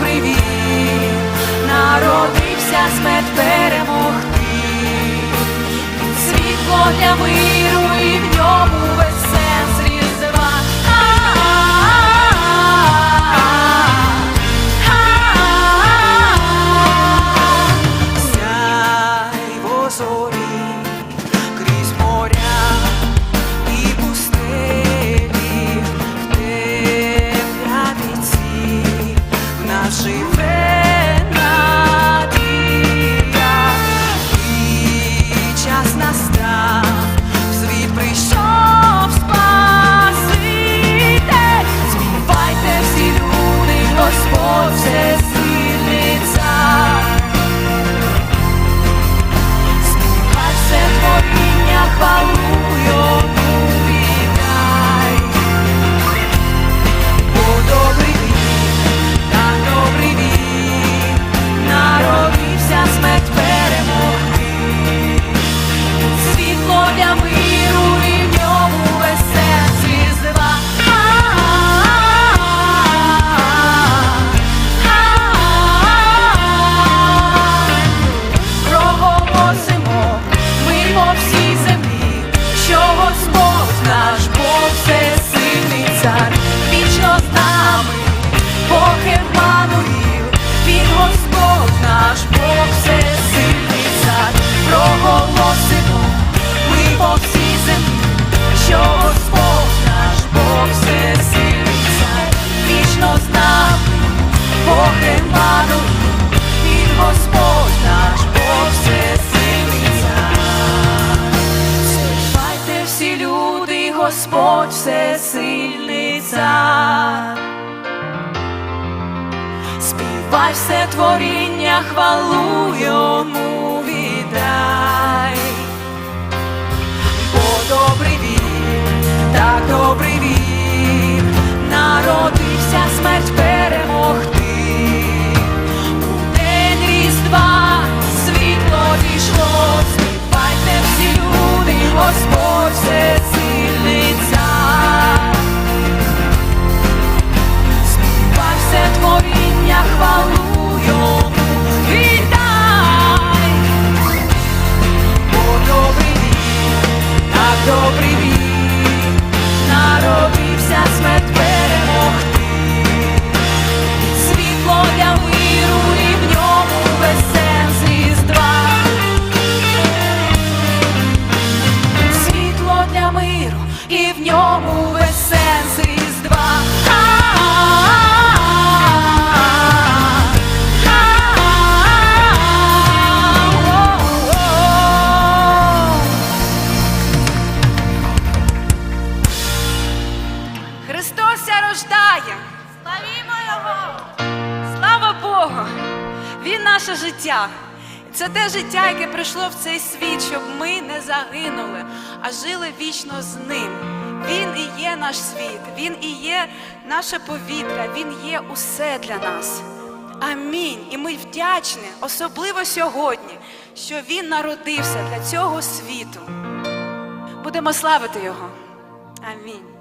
Привіт, народився смерть перемогти, світло для ми. Все всесильний цар, співай все творіння, хвалу йому. Це те життя, яке прийшло в цей світ, щоб ми не загинули, а жили вічно з ним. Він і є наш світ, він і є наше повітря, він є усе для нас. Амінь. І ми вдячні, особливо сьогодні, що Він народився для цього світу. Будемо славити Його. Амінь.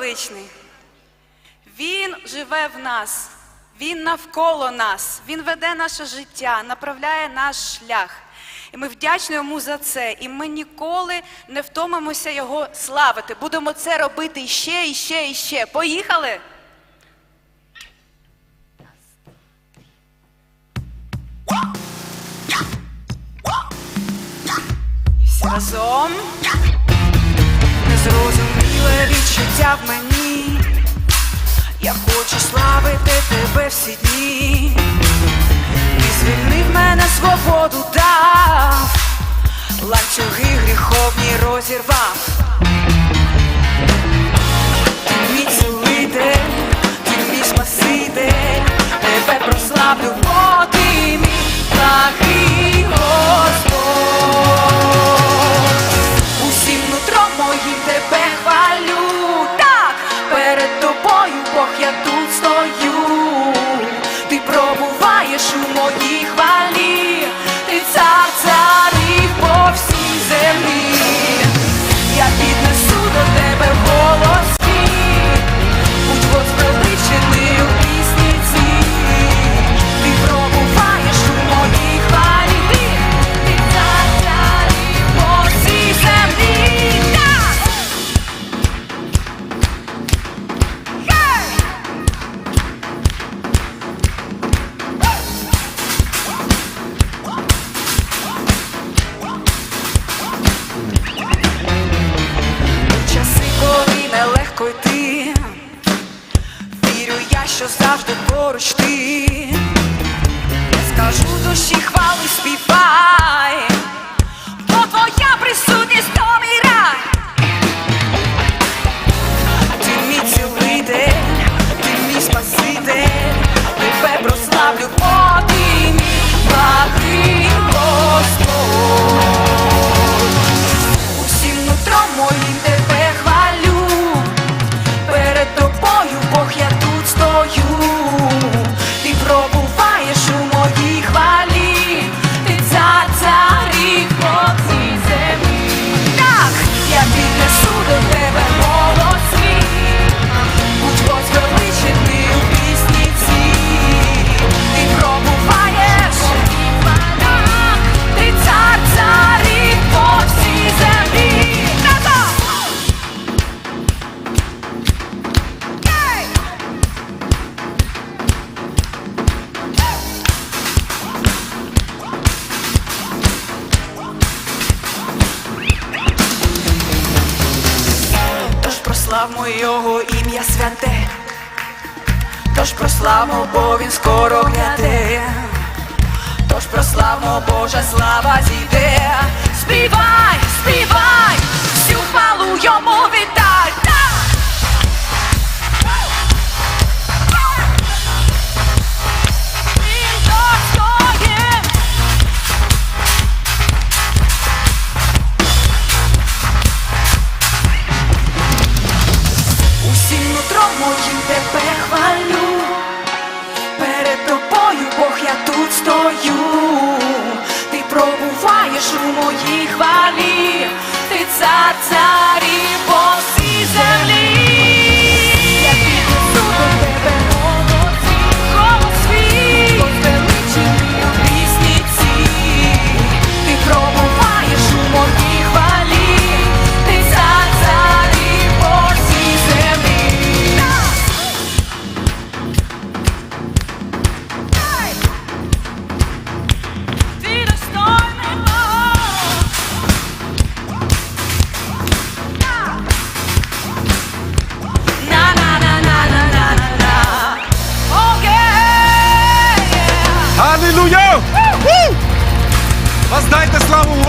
величний. Він живе в нас, Він навколо нас, Він веде наше життя, направляє наш шлях. І ми вдячні йому за це. І ми ніколи не втомимося його славити. Будемо це робити ще іще, і ще. Поїхали! І всі разом незрозуміле життя в мені, я хочу славити тебе всі дні, Ти звільнив мене свободу дав, ланцюги гріховні розірвав. Ти мій цілитель, ти мій спаситель, тебе прославлю. be fine. о Боже, слава зійде, співай, співай, всю хвалу йому від.